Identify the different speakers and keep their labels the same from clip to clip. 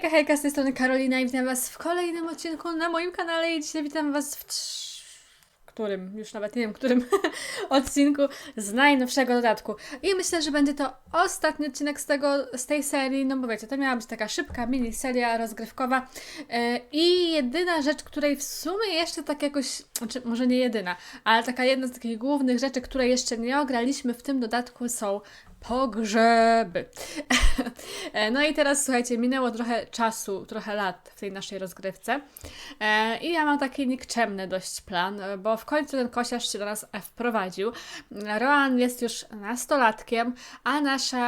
Speaker 1: Hejka, hejka, z tej strony Karolina i witam was w kolejnym odcinku na moim kanale. I dzisiaj witam was w którym, już nawet nie wiem, którym odcinku z najnowszego dodatku. I myślę, że będzie to ostatni odcinek z tego, z tej serii, no bo wiecie, to miała być taka szybka mini seria rozgrywkowa. E, i jedyna rzecz, której w sumie jeszcze tak jakoś, znaczy może nie jedyna, ale taka jedna z takich głównych rzeczy, które jeszcze nie ograliśmy w tym dodatku są pogrzeby. E, no i teraz słuchajcie, minęło trochę czasu, trochę lat w tej naszej rozgrywce e, i ja mam taki nikczemny dość plan, bo w końcu ten kosiarz się do nas wprowadził. Roan jest już nastolatkiem, a nasza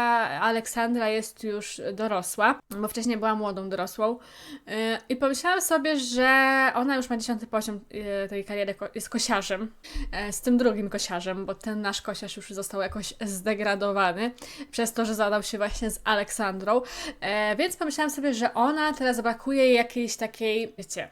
Speaker 1: Aleksandra jest już dorosła, bo wcześniej była młodą dorosłą E, i pomyślałam sobie, że ona już ma dziesiąty poziom tej kariery, jest kosiarzem, z tym drugim kosiarzem, bo ten nasz kosiarz już został jakoś zdegradowany przez to, że zadał się właśnie z Aleksandrą. E, więc pomyślałam sobie, że ona teraz brakuje jakiejś takiej, wiecie,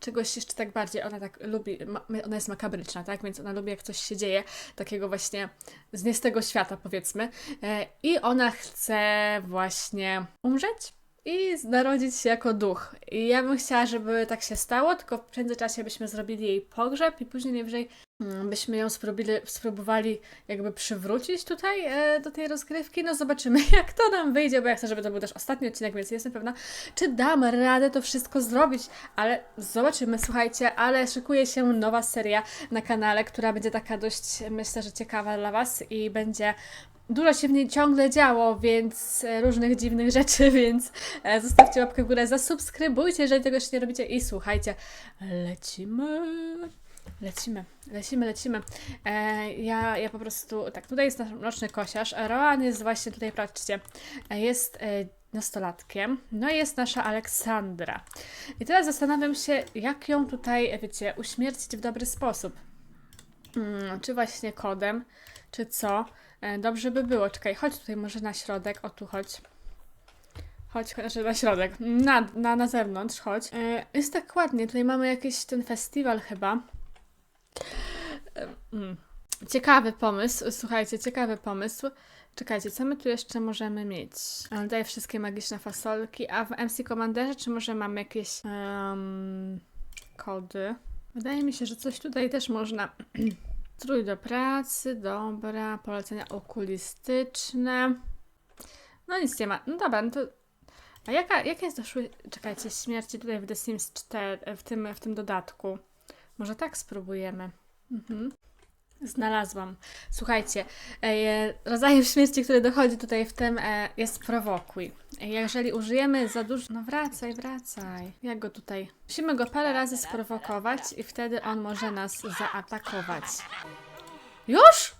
Speaker 1: czegoś jeszcze tak bardziej. Ona tak lubi, ona jest makabryczna, tak? Więc ona lubi, jak coś się dzieje, takiego właśnie z nie z tego świata, powiedzmy. E, I ona chce właśnie umrzeć i narodzić się jako duch. I ja bym chciała, żeby tak się stało, tylko w międzyczasie byśmy zrobili jej pogrzeb i później najwyżej mm, byśmy ją spróbili, spróbowali jakby przywrócić tutaj e, do tej rozgrywki. No zobaczymy, jak to nam wyjdzie, bo ja chcę, żeby to był też ostatni odcinek, więc jestem pewna, czy dam radę to wszystko zrobić, ale zobaczymy, słuchajcie, ale szykuje się nowa seria na kanale, która będzie taka dość, myślę, że ciekawa dla Was i będzie Dużo się w niej ciągle działo, więc e, różnych dziwnych rzeczy, więc e, zostawcie łapkę w górę, zasubskrybujcie, jeżeli tego jeszcze nie robicie i słuchajcie, lecimy. Lecimy, lecimy, lecimy. E, ja, ja po prostu, tak, tutaj jest nasz mroczny kosiarz. Roan jest właśnie tutaj, patrzcie, e, jest e, nastolatkiem. No i jest nasza Aleksandra. I teraz zastanawiam się, jak ją tutaj, wiecie, uśmiercić w dobry sposób. Mm, czy właśnie kodem, czy co. E, Dobrze by było. Czekaj, chodź tutaj może na środek. O, tu chodź. Chodź, chodź na środek. Na, na, na zewnątrz, chodź. E, Jest tak ładnie. Tutaj mamy jakiś ten festiwal chyba. E, mm. Ciekawy pomysł. Słuchajcie, ciekawy pomysł. Czekajcie, co my tu jeszcze możemy mieć? Daję wszystkie magiczne fasolki. A w MC Commanderze czy może mamy jakieś em, kody? Wydaje mi się, że coś tutaj też można Strój do pracy, dobra, polecenia okulistyczne. No nic nie ma. No dobra, no to... A jaka, jaka jest doszły... Czekajcie, śmierci tutaj w The Sims 4, w tym, w tym dodatku. Może tak spróbujemy. Mhm. Znalazłam. Słuchajcie, e, rodzajem śmierci, który dochodzi tutaj w tym e, jest prowokuj. Jeżeli użyjemy za dużo... No wracaj, wracaj. Jak go tutaj... Musimy go parę razy sprowokować i wtedy on może nas zaatakować. Już?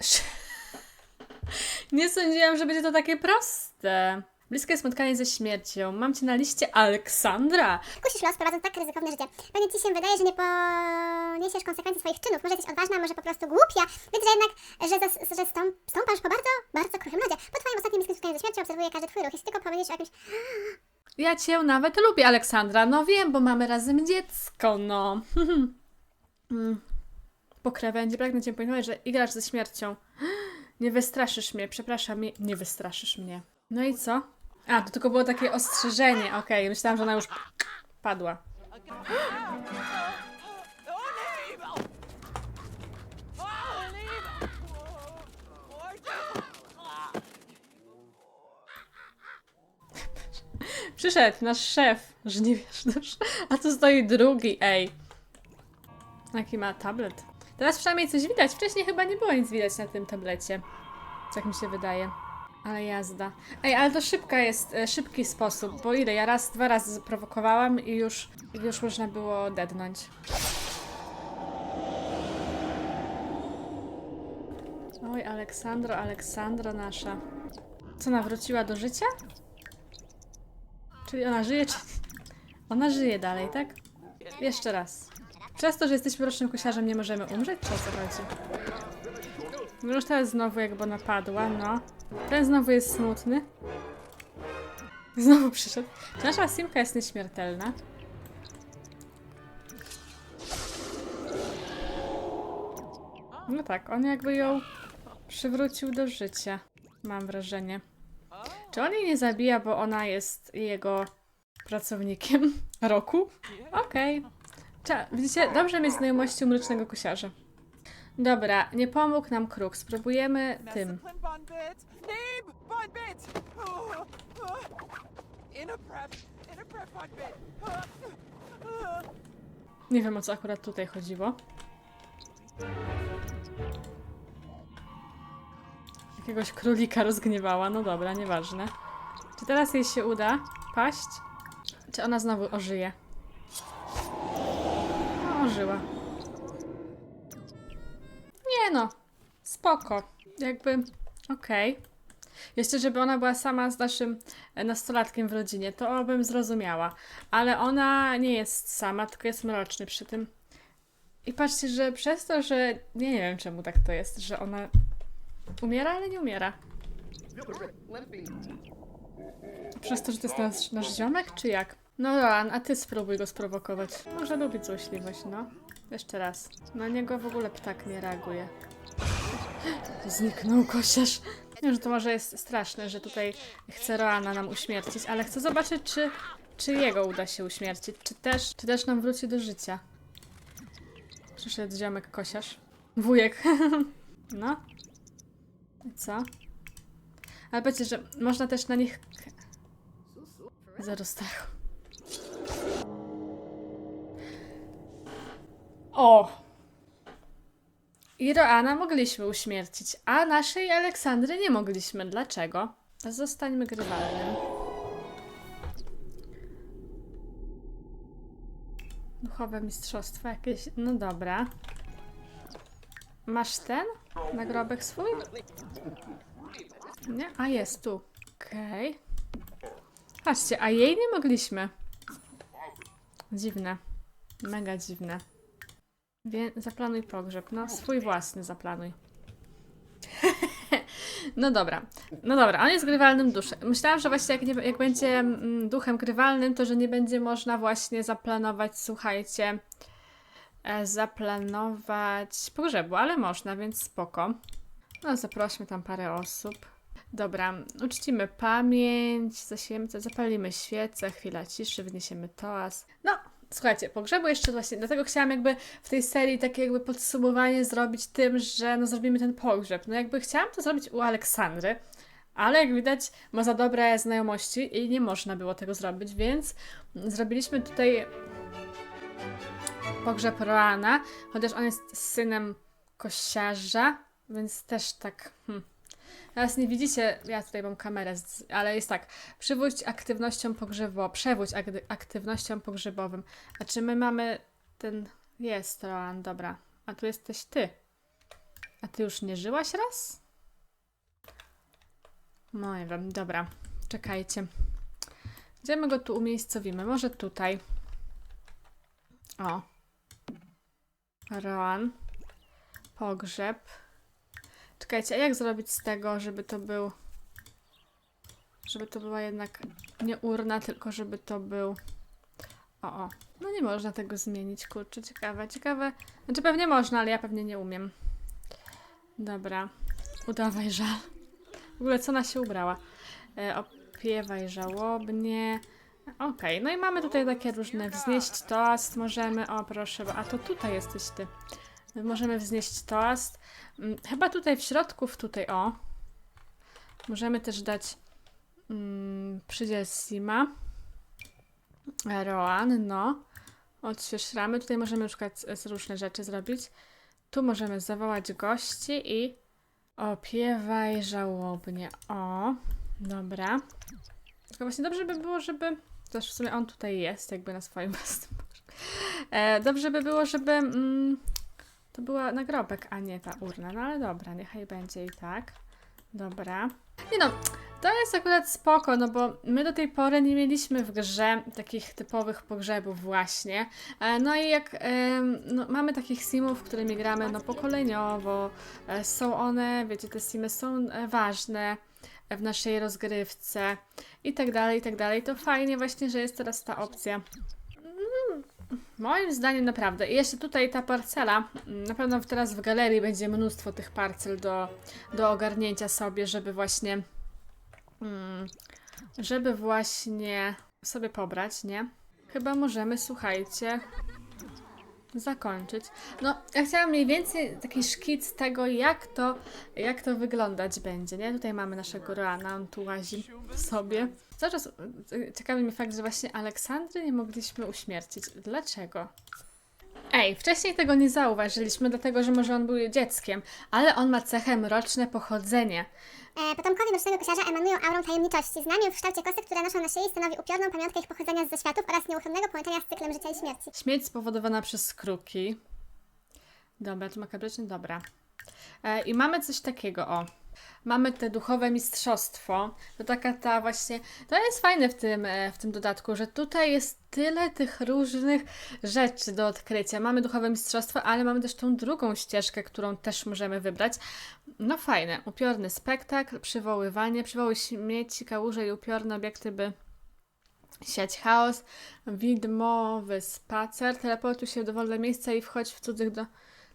Speaker 1: Nie sądziłam, że będzie to takie proste. Bliskie spotkanie ze śmiercią. Mam cię na liście Aleksandra.
Speaker 2: Kusisz los, prowadząc tak ryzykowne życie. Pewnie ci się wydaje, że nie poniesiesz konsekwencji swoich czynów. Może jesteś odważna, może po prostu głupia. Więc, że jednak, że, zas, że stąp, stąpasz po bardzo, bardzo kruchym lodzie. Po twoim ostatnim bliskim spotkaniu ze śmiercią obserwuję każdy twój ruch. Jeśli tylko powiedzieć o jakimś...
Speaker 1: Ja cię nawet lubię, Aleksandra. No wiem, bo mamy razem dziecko, no. Mm. Po krawędzi pragnę cię poinformować, że igrasz ze śmiercią. Nie wystraszysz mnie, przepraszam, nie wystraszysz mnie. No i co? A, to tylko było takie ostrzeżenie, okej. Myślałam, że ona już padła. Przyszedł nasz szef, że nie wiesz, a tu stoi drugi, ej. Jaki ma tablet. Teraz przynajmniej coś widać. Wcześniej chyba nie było nic widać na tym tablecie. Tak mi się wydaje. Ale jazda. Ej, ale to szybka jest, e, szybki sposób, bo ile? Ja raz, dwa razy sprowokowałam i już, już można było dednąć. Oj, Aleksandro, Aleksandro nasza. Co, nawróciła do życia? Czyli ona żyje, czy... Ona żyje dalej, tak? Jeszcze raz. Przez to, że jesteśmy rocznym kusiarzem, nie możemy umrzeć? Czy o co chodzi? No Już teraz znowu jakby napadła, no. Ten znowu jest smutny. Znowu przyszedł. Czy nasza simka jest nieśmiertelna? No tak, on jakby ją przywrócił do życia. Mam wrażenie. Czy on jej nie zabija, bo ona jest jego pracownikiem roku? Okej. Cza- Widzicie, dobrze mieć znajomości u mrocznego kosiarza. Dobra, nie pomógł nam kruk. Spróbujemy tym.
Speaker 3: Bit! Oh, oh.
Speaker 1: Nie wiem o co akurat tutaj chodziło. Jakiegoś królika rozgniewała, no dobra, nieważne. Czy teraz jej się uda paść? Czy ona znowu ożyje? No, ożyła. No, spoko. Jakby, okej. Jeszcze, żeby ona była sama z naszym e, nastolatkiem w rodzinie, to bym zrozumiała. Ale ona nie jest sama, tylko jest mroczny przy tym. I patrzcie, że przez to, że nie, nie wiem czemu tak to jest, że ona umiera, ale nie umiera. Przez to, że to jest nasz, nasz ziomek, czy jak? No Roan, a ty spróbuj go sprowokować. Może lubi złośliwość, no. Jeszcze raz. Na niego w ogóle ptak nie reaguje. Zniknął kosiarz. Wiem, że to może jest straszne, że tutaj chce Roana nam uśmiercić, ale chcę zobaczyć, czy, czy jego uda się uśmiercić, czy też, czy też nam wróci do życia. Przyszedł ziomek kosiarz. Wujek. no. I co? Ale powiedzcie, że można też na nich... Zero O! I Roana mogliśmy uśmiercić, a naszej Aleksandry nie mogliśmy. Dlaczego? Zostańmy grywalnym. Duchowe mistrzostwo jakieś. No dobra. Masz ten? Nagrobek swój? Nie? A jest tu. Okej. Patrzcie, a jej nie mogliśmy. Dziwne. Mega dziwne. Wie, zaplanuj pogrzeb. No, swój własny zaplanuj. no dobra. No dobra, on jest grywalnym duszem. Myślałam, że właśnie jak, nie, jak będzie mm, duchem grywalnym, to że nie będzie można właśnie zaplanować, słuchajcie, e, zaplanować pogrzebu, ale można, więc spoko. No, zaprośmy tam parę osób. Dobra, uczcimy pamięć, zasiejemy, zapalimy świecę, chwila ciszy, wniesiemy toast. No, słuchajcie, pogrzebu jeszcze właśnie, dlatego chciałam jakby w tej serii takie jakby podsumowanie zrobić tym, że no zrobimy ten pogrzeb. No jakby chciałam to zrobić u Aleksandry, ale jak widać ma za dobre znajomości i nie można było tego zrobić, więc zrobiliśmy tutaj pogrzeb Roana, chociaż on jest synem kosiarza, więc też tak... Hmm. Teraz nie widzicie, ja tutaj mam kamerę, ale jest tak. Przywódź aktywnością pogrzebową, przewódź akty- aktywnością pogrzebowym. A czy my mamy ten... Jest, Roan, dobra. A tu jesteś ty. A ty już nie żyłaś raz? No nie wiem, dobra. Czekajcie. Gdzie my go tu umiejscowimy? Może tutaj. O. Roan. Pogrzeb. Czekajcie, a jak zrobić z tego, żeby to był. Żeby to była jednak nie urna, tylko żeby to był. O, o. No nie można tego zmienić, kurczę, ciekawe, ciekawe. Znaczy pewnie można, ale ja pewnie nie umiem. Dobra. Udawaj żal. W ogóle co ona się ubrała? E, opiewaj żałobnie. Okej, no i mamy tutaj takie różne wznieść toast możemy. O, proszę, a to tutaj jesteś ty. Możemy wznieść toast. Mm, Chyba tutaj w środku, w tutaj, o. Możemy też dać mm, przydziel Sima. Roan, no. Odśwież ramy. Tutaj możemy na przykład różne rzeczy zrobić. Tu możemy zawołać gości i opiewaj żałobnie. O, dobra. Tylko właśnie dobrze by było, żeby... Też w sumie on tutaj jest, jakby na swoim pogrzebie. e, Dobrze by było, żeby... Mm, to była nagrobek, a nie ta urna. No ale dobra, niechaj będzie i tak. Dobra. Nie no, to jest akurat spoko, no bo my do tej pory nie mieliśmy w grze takich typowych pogrzebów właśnie. E, No i jak no, mamy takich simów, którymi gramy no pokoleniowo, e, są one, wiecie, te simy są e, ważne w naszej rozgrywce i tak dalej, i tak dalej, to fajnie właśnie, że jest teraz ta opcja. Moim zdaniem naprawdę. I jeszcze tutaj ta parcela, mm, na pewno teraz w galerii będzie mnóstwo tych parcel do, do ogarnięcia sobie, żeby właśnie mm, żeby właśnie sobie pobrać, nie? Chyba możemy, słuchajcie, zakończyć. No, ja chciałam mniej więcej taki szkic tego, jak to, jak to wyglądać będzie, nie? Tutaj mamy naszego Roana, on tu łazi sobie. Cały czas y, ciekawi mnie fakt, że właśnie Aleksandry nie mogliśmy uśmiercić. Dlaczego? Ej, wcześniej tego nie zauważyliśmy, dlatego że może on był dzieckiem, ale on ma cechę mroczne pochodzenie.
Speaker 2: E, potomkowie mrocznego kosiarza emanują aurą tajemniczości, znamion w kształcie kostek, które noszą na szyi, stanowi upiorną pamiątkę ich pochodzenia z zaświatów oraz nieuchronnego połączenia z cyklem życia i śmierci.
Speaker 1: Śmierć spowodowana przez kruki. Dobra, to makabryczny, dobra. E, I mamy coś takiego, o. Mamy te duchowe mistrzostwo. To taka ta właśnie. To jest fajne w tym, e, w tym dodatku, że tutaj jest tyle tych różnych rzeczy do odkrycia. Mamy duchowe mistrzostwo, ale mamy też tą drugą ścieżkę, którą też możemy wybrać. No fajne. Upiorny spektakl, przywoływanie, przywołuj śmieci, kałuże i upiorne obiekty, by siać chaos, widmowy spacer, teleportuj się w dowolne miejsca i wchodź w cudzych do,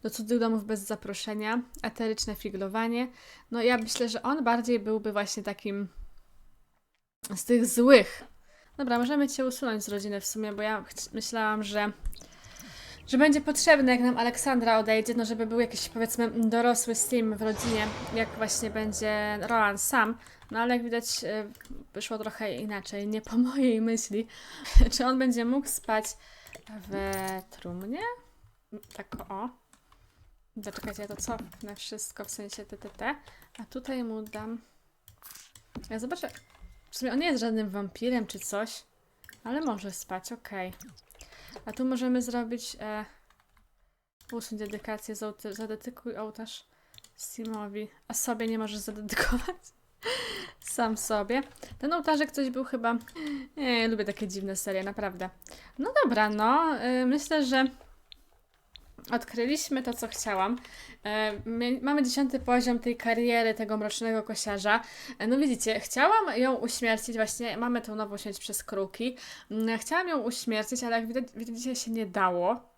Speaker 1: do cudzych domów bez zaproszenia, eteryczne figlowanie. No ja myślę, że on bardziej byłby właśnie takim z tych złych. Dobra, możemy Cię usunąć z rodziny w sumie, bo ja myślałam, że że będzie potrzebne, jak nam Aleksandra odejdzie, no żeby był jakiś powiedzmy dorosły Sim w rodzinie, jak właśnie będzie Roland sam. No ale jak widać e, wyszło trochę inaczej, nie po mojej myśli. Czy on będzie mógł spać w trumnie? Tak o. Zaczekajcie, ja to cofnę wszystko, w sensie TTT. A tutaj mu dam... Ja zobaczę... W sumie on nie jest żadnym wampirem czy coś, ale może spać, okej. A tu możemy zrobić... E... Usuń dedykację, zadedykuj ołtarz Simowi. A sobie nie możesz zadedykować? Sam sobie. Ten ołtarzek coś był chyba... Nie, lubię takie dziwne serie, naprawdę. No dobra, no. y, myślę, że odkryliśmy to, co chciałam. E, my- Mamy dziesiąty poziom tej kariery tego mrocznego kosiarza. E, No widzicie, chciałam ją uśmiercić, właśnie mamy tą nową śmierć przez kruki. Mm, Chciałam ją uśmiercić, ale jak widać, widzicie, się nie dało.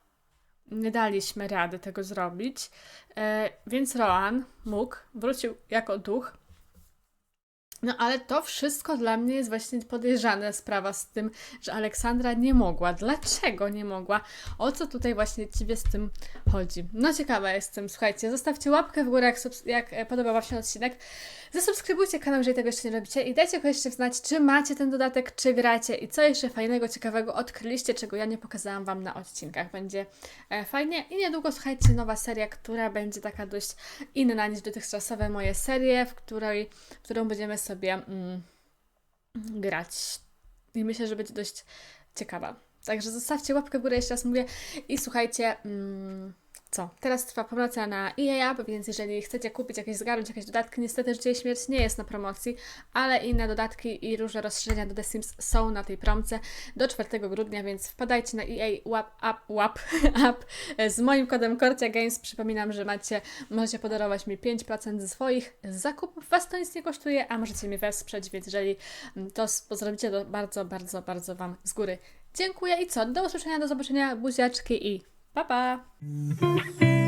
Speaker 1: Nie daliśmy rady tego zrobić. E, Więc Roan mógł, wrócił jako duch. No ale to wszystko dla mnie jest właśnie podejrzana sprawa z tym, że Aleksandra nie mogła. Dlaczego nie mogła? O co tutaj właśnie Ciebie z tym chodzi? No ciekawa jestem. Słuchajcie, zostawcie łapkę w górę, jak, jak e, podobał Wam się odcinek. Zasubskrybujcie kanał, jeżeli tego jeszcze nie robicie i dajcie koniecznie znać, czy macie ten dodatek, czy gracie i co jeszcze fajnego, ciekawego odkryliście, czego ja nie pokazałam Wam na odcinkach. Będzie e, fajnie i niedługo, słuchajcie, nowa seria, która będzie taka dość inna niż dotychczasowe moje serie, w której, w którą będziemy sobie mm, grać. I myślę, że będzie dość ciekawa. Także zostawcie łapkę w górę, jeszcze raz mówię. I słuchajcie, mm, co? Teraz trwa promocja na EA więc jeżeli chcecie kupić jakieś zgarnąć jakieś dodatki, niestety Życie i Śmierć nie jest na promocji, ale inne dodatki i różne rozszerzenia do The Sims są na tej promce do 4 grudnia, więc wpadajcie na EA Wap, App, Wap, app z moim kodem Korcia Games. Przypominam, że macie, możecie podarować mi 5% ze swoich zakupów. Was to nic nie kosztuje, a możecie mnie wesprzeć, więc jeżeli mm, to zrobicie, to bardzo, bardzo, bardzo Wam z góry dziękuję i co? Do usłyszenia, do zobaczenia, buziaczki i pa pa!